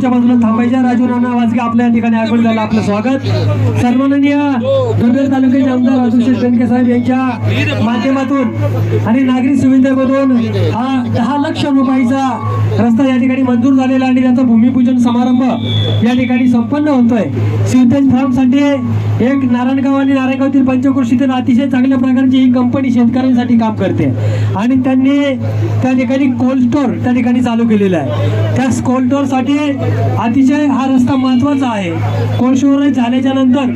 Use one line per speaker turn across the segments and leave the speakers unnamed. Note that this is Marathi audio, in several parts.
च्या बाजूला थांबायच्या. राजू राणा वाजगे आपल्या या ठिकाणी आगमन झालं. आपलं स्वागत. सन्माननीय दुर्दैव तालुक्याचे आमदार अतुलशेठ बेनके साहेब यांच्या माध्यमातून आणि नागरी सुविधेमधून हा दहा लक्ष रुपयाचा रस्ता या ठिकाणी मंजूर झालेला आणि त्याचा भूमिपूजन समारंभ या ठिकाणी संपन्न होतोय. सिद्धेश फार्मसाठी एक नारायणगाव आणि नारायणगावतील पंचक्रोशीतील अतिशय चांगल्या प्रकारची ही कंपनी शेतकऱ्यांसाठी काम करते. आणि त्यांनी त्या ठिकाणी कोल्ड स्टोअर त्या ठिकाणी चालू केलेलं आहे. त्या कोल्ड स्टोअरसाठी अतिशय हा रस्ता महत्त्वाचा आहे. कोळशिवराय झाल्याच्यानंतर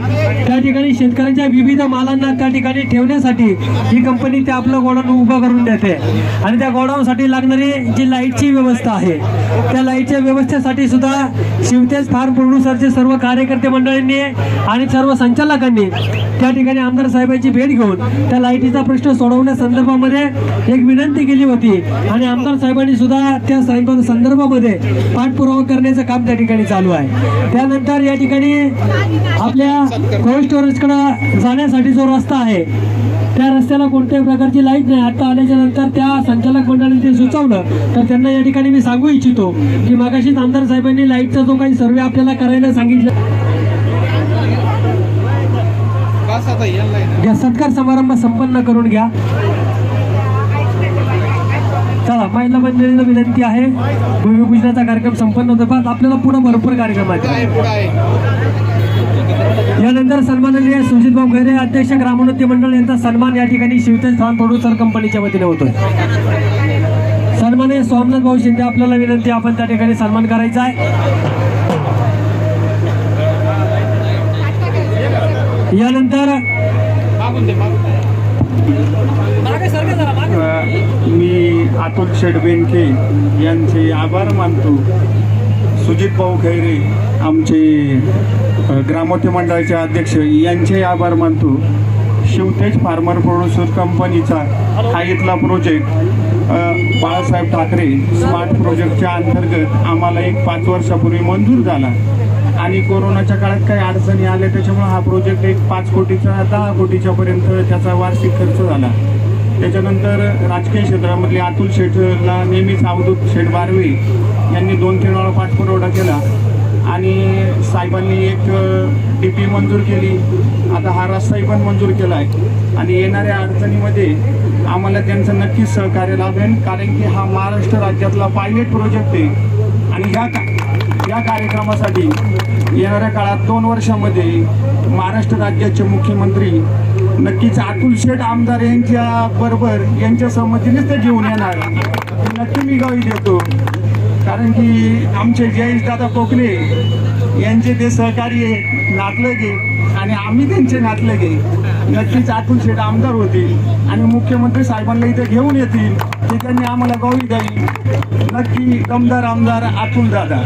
त्या ठिकाणी शेतकऱ्यांच्या विविध मालांना त्या ठिकाणी ठेवण्यासाठी ही कंपनी ते आपलं गोडाऊन उभं करून देते. आणि त्या गोडाऊनसाठी लागणारी जी लाईटची व्यवस्था आहे त्या लाईटच्या व्यवस्थेसाठी सुद्धा शिवतेज फार्म प्रोड्युसरचे सर्व कार्यकर्ते मंडळींनी आणि सर्व संचालकांनी त्या ठिकाणी आमदार साहेबांची भेट घेऊन त्या लाईटीचा प्रश्न सोडवण्या संदर्भामध्ये एक विनंती केली होती. आणि आमदार साहेबांनी सुद्धा त्या संदर्भामध्ये पाठपुरावा करण्याचं काम त्या ठिकाणी चालू आहे. त्यानंतर या ठिकाणी आपल्या कोल्ड स्टोरेजकडे जाण्यासाठी जो रस्ता आहे त्या रस्त्याला कोणत्याही प्रकारची लाइट नाही. आता आल्याच्यानंतर त्या संचालक मंडळाने ते सुचवलं. तर त्यांना या ठिकाणी मी सांगू इच्छितो की मागाशीच आमदार साहेबांनी लाईटचा जो काही सर्वे आपल्याला करायला सांगितलं. घ्या सत्कार समारंभ संपन्न करून घ्या. महिला मंडळीला विनंती आहे. भूमिपूजनाचा कार्यक्रम संपन्न होतो पण आपल्याला पुढे भरपूर कार्यक्रम आहेत. यानंतर सन्माननीय सुजित भाऊ खैरे अध्यक्ष ग्रामोन्नती मंडळ यांचा सन्मान या ठिकाणी शिवतेज फार्म प्रोड्युसर कंपनीच्या वतीने होतोय. सन्माननीय सोमनाथ भाऊ शिंदे आपल्याला विनंती आपण त्या ठिकाणी सन्मान करायचा आहे. यानंतर
मी अतुल शेडबेनके यांचे आभार मानतो. सुजित भाऊ खैरे आमचे अ, ग्रामोद्योग मंडळाचे अध्यक्ष यांचे आभार मानतो. शिवतेज फार्मर प्रोड्युसर कंपनीचा हा इथला प्रोजेक्ट बाळासाहेब ठाकरे स्मार्ट प्रोजेक्टच्या अंतर्गत आम्हाला एक पाच वर्षापूर्वी मंजूर झाला. आणि कोरोनाच्या काळात काही अडचणी आल्या त्याच्यामुळे हा प्रोजेक्ट एक पाच कोटीचा दहा कोटीच्या पर्यंत त्याचा वार्षिक खर्च झाला. त्याच्यानंतर राजकीय क्षेत्रामधले अतुल शेठला नेहमीच अवधूत शेठ बारवे यांनी दोन तीन वेळा पाठपुरवठा केला. आणि साहेबांनी एक डी पी मंजूर केली. आता हा रस्ताही पण मंजूर केला आहे आणि येणाऱ्या अडचणीमध्ये आम्हाला त्यांचं नक्कीच सहकार्य लाभेल कारण की हा महाराष्ट्र राज्यातला पायलट प्रोजेक्ट आहे. आणि ह्या का या कार्यक्रमासाठी येणाऱ्या काळात दोन वर्षामध्ये महाराष्ट्र राज्याचे मुख्यमंत्री नक्कीच अतुल शेठ आमदार यांच्या बरोबर यांच्या संमतीनेच ते घेऊन येणार. नक्की मी गावी देतो. कारण की आमचे जयेश दादा कोकणे यांचे ते सहकारी नातलं गे आणि आम्ही त्यांचे नातलं गे नक्कीच अतुल शेठ आमदार होतील आणि मुख्यमंत्री साहेबांना इथे घेऊन येतील ते त्यांनी आम्हाला गावी द्यावी नक्की दमदार आमदार अतुल दादा.